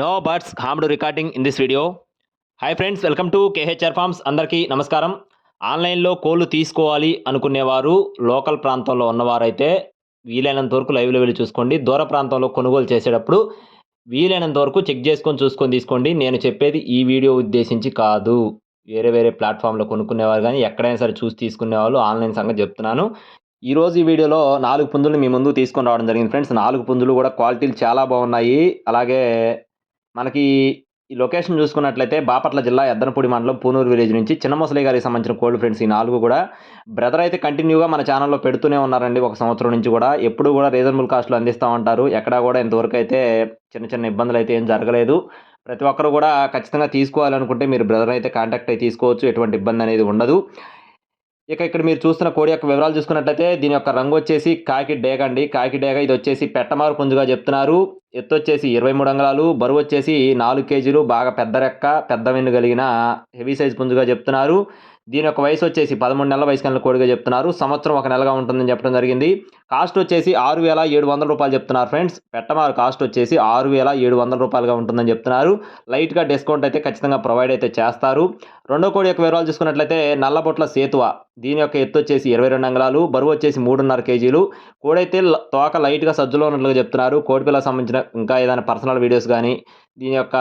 No birds harmed recording in this video hi friends welcome to KHR farms అందరికీ నమస్కారం ఆన్లైన్లో కోళ్ళు తీసుకోవాలి అనుకునేవారు లోకల్ ప్రాంతంలో ఉన్నవారైతే వీలైనంత వరకు లైవ్లో వెళ్ళి చూసుకోండి. దూర ప్రాంతంలో కొనుగోలు చేసేటప్పుడు వీలైనంత వరకు చెక్ చేసుకొని చూసుకొని తీసుకోండి. నేను చెప్పేది ఈ వీడియో ఉద్దేశించి కాదు. వేరే వేరే ప్లాట్ఫామ్లో కొనుక్కునేవారు కానీ ఎక్కడైనా సరే చూసి తీసుకునే వాళ్ళు ఆన్లైన్ సంగతి చెప్తున్నాను. ఈరోజు ఈ వీడియోలో నాలుగు పుంజులు మీ ముందు తీసుకొని రావడం జరిగింది ఫ్రెండ్స్ నాలుగు పుంజులు కూడా క్వాలిటీలు చాలా బాగున్నాయి. అలాగే మనకి ఈ లొకేషన్ చూసుకున్నట్లయితే బాపట్ల జిల్లా ఎద్దనపూడి మండలం పూనూరు విలేజ్ నుంచి చిన్న ముసలి గారికి సంబంధించిన కోల్డ్ ఫ్రెండ్స్ ఈ నాలుగు కూడా బ్రదర్ అయితే కంటిన్యూగా మన ఛానల్లో పెడుతూనే ఉన్నారండి. ఒక సంవత్సరం నుంచి కూడా ఎప్పుడు కూడా రీజనబుల్ కాస్ట్లో అందిస్తూ ఉంటారు. ఎక్కడా కూడా ఇంతవరకు అయితే చిన్న చిన్న ఇబ్బందులు అయితే ఏం జరగలేదు. ప్రతి ఒక్కరు కూడా ఖచ్చితంగా తీసుకోవాలనుకుంటే మీరు బ్రదర్ అయితే కాంటాక్ట్ అయితే తీసుకోవచ్చు. ఎటువంటి ఇబ్బంది అనేది ఉండదు. ఇక ఇక్కడ మీరు చూస్తున్న కోడి యొక్క వివరాలు చూసుకున్నట్లయితే దీని యొక్క రంగు వచ్చేసి కాకి డేగ అండి. కాకి డేగ ఇది వచ్చేసి పెట్టమారు పుంజుగా చెప్తున్నారు. ఎత్తు వచ్చేసి ఇరవై మూడు అంగళాలు బరువు వచ్చేసి నాలుగు కేజీలు బాగా పెద్ద రెక్క పెద్ద వెన్ను కలిగిన హెవీ సైజ్ పుంజుగా చెప్తున్నారు. దీని యొక్క వయసు వచ్చేసి పదమూడు నెలల వయసు కనుక కోడిగా చెప్తున్నారు. సంవత్సరం ఒక నెలగా ఉంటుందని చెప్పడం జరిగింది. కాస్ట్ వచ్చేసి ఆరు వేల ఏడు వందల రూపాయలు చెప్తున్నారు ఫ్రెండ్స్. పెట్టమారు కాస్ట్ వచ్చేసి ఆరు వేల ఏడు వందల రూపాయలుగా ఉంటుందని చెప్తున్నారు. లైట్గా డిస్కౌంట్ అయితే ఖచ్చితంగా ప్రొవైడ్ అయితే చేస్తారు. రెండో కోడి యొక్క వివరాలు చూసుకున్నట్లయితే నల్లబొట్ల సేతువ. దీని యొక్క ఎత్తు వచ్చేసి ఇరవై రెండు అంగళాలు. బరువు వచ్చేసి మూడున్నర కేజీలు. కోడైతే తోక లైట్గా సజ్జులో ఉన్నట్లుగా చెప్తున్నారు. కోడిపిల్లకి సంబంధించిన ఇంకా ఏదైనా పర్సనల్ వీడియోస్ కానీ దీని యొక్క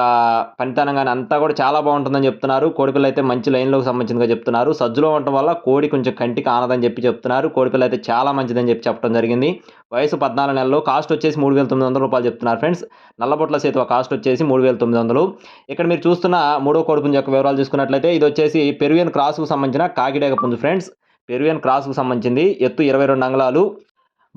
పనితనం కానీ అంతా కూడా చాలా బాగుంటుందని చెప్తున్నారు. కోడిపిల్ల అయితే మంచి లైన్లోకి సంబంధించిందిగా చెప్తున్నారు. సజ్జులో ఉండటం వల్ల కోడి కొంచెం కంటికి ఆనదని చెప్పి చెప్తున్నారు. కోడిపిల్ల అయితే చాలా మంచిదని చెప్పి చెప్పడం జరిగింది. వయసు పద్నాలుగు నెలలు కాస్ట్ వచ్చేసి మూడు వేల తొమ్మిది వందల రూపాయలు చెప్తున్నారు ఫ్రెండ్స్. నల్లబొట్ల సేతువ కాస్ట్ వచ్చేసి మూడు వేల తొమ్మిది వందలు. ఇక్కడ మీరు చూస్తున్న మూడో కోడిపుంజ యొక్క వివరాలు చూసుకున్నట్లయితే ఇది వచ్చేసి పెరువియన్ క్రాస్కు సంబంధించిన కాకిడేగ పుంజు ఫ్రెండ్స్. పెరువియన్ క్రాస్కు సంబంధించింది. ఎత్తు ఇరవై రెండు అంగళాలు.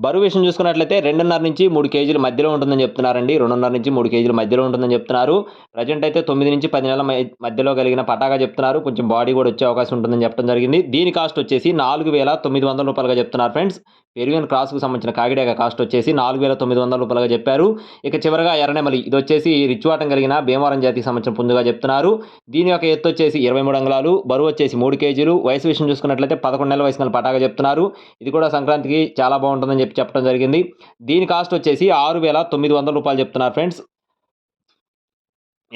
బరువు విషయం చూసుకున్నట్లయితే రెండున్నర నుంచి మూడు కేజీల మధ్యలో ఉంటుందని చెప్తున్నారండి. రెండున్నర నుంచి మూడు కేజీల మధ్యలో ఉంటుందని చెప్తున్నారు. ప్రజెంట్ అయితే తొమ్మిది నుంచి పది నెలల మధ్యలో కలిగిన పటాగా చెప్తున్నారు. కొంచెం బాడీ కూడా వచ్చే అవకాశం ఉంటుందని చెప్పడం జరిగింది. దీని కాస్ట్ వచ్చేసి నాలుగు వేల తొమ్మిది వందల రూపాయలుగా చెప్తున్నారు ఫ్రెండ్స్. పెరుగన్ క్రాస్కు సంబంధించిన కాకిడేగ కాస్ట్ వచ్చేసి నాలుగు వేల తొమ్మిది వందల రూపాయలుగా చెప్పారు. ఇక చివరగా ఎర్రనెమలి ఇది వచ్చేసి రిచ్వాటం కలిగిన భీమవరం జాతికి సంబంధించిన పుందుగా చెప్తున్నారు. దీని యొక్క ఎత్తు వచ్చేసి ఇరవై మూడు అంగుళాలు బరువు వచ్చేసి మూడు కేజీలు. వయసు విషయం చూసుకున్నట్లయితే పదకొండు నెలల వయసు పటాగా చెప్తున్నారు. ఇది కూడా సంక్రాంతికి చాలా బాగుంటుందని చెప్పి చెప్పడం జరిగింది. దీని కాస్ట్ వచ్చేసి ఆరు వేల తొమ్మిది వందల రూపాయలు చెప్తున్నారు ఫ్రెండ్స్.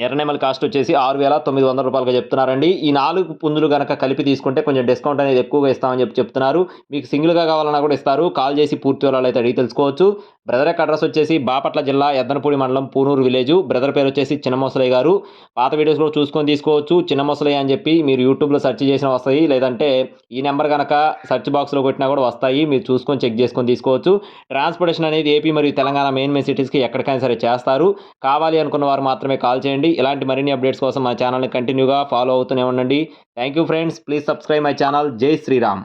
ఎర్రనెమల్ కాస్ట్ వచ్చేసి ఆరు వేల తొమ్మిది వందల రూపాయలుగా చెప్తున్నారండి. ఈ నాలుగు పుంజులు కనుక కలిపి తీసుకుంటే కొంచెం డిస్కౌంట్ అనేది ఎక్కువగా ఇస్తామని చెప్పి చెప్తున్నారు. మీకు సింగిల్గా కావాలన్నా కూడా ఇస్తారు. కాల్ చేసి పూర్తి వివరాలు అయితే అడిగి తెలుసుకోవచ్చు. బ్రదర్ యొక్క అడ్రస్ వచ్చేసి బాపట్ల జిల్లా ఎద్దనపూడి మండలం పూనూరు విలేజ్. బ్రదర్ పేరు వచ్చేసి చిన్నమొసలయ్య గారు. పాత వీడియోస్ కూడా చూసుకొని తీసుకోవచ్చు. చిన్నమొసలయ్య అని చెప్పి మీరు యూట్యూబ్లో సెర్చ్ చేసిన వస్తాయి. లేదంటే ఈ నెంబర్ కనుక సెర్చ్ బాక్స్లో కొట్టినా కూడా వస్తాయి. మీరు చూసుకొని చెక్ చేసుకొని తీసుకోవచ్చు. ట్రాన్స్పోర్టేషన్ అనేది ఏపీ మరియు తెలంగాణ మెయిన్ మెయిన్ సిటీస్కి ఎక్కడికైనా సరే చేస్తారు. కావాలి అనుకున్న వారు మాత్రమే కాల్ చేయండి. ఇలాంటి మరిన్ని అప్డేట్స్ కోసం మా ఛానల్ని కంటిన్యూగా ఫాలో అవుతూనే ఉండండి. Thank you friends. Please subscribe my channel. Jai Shriram.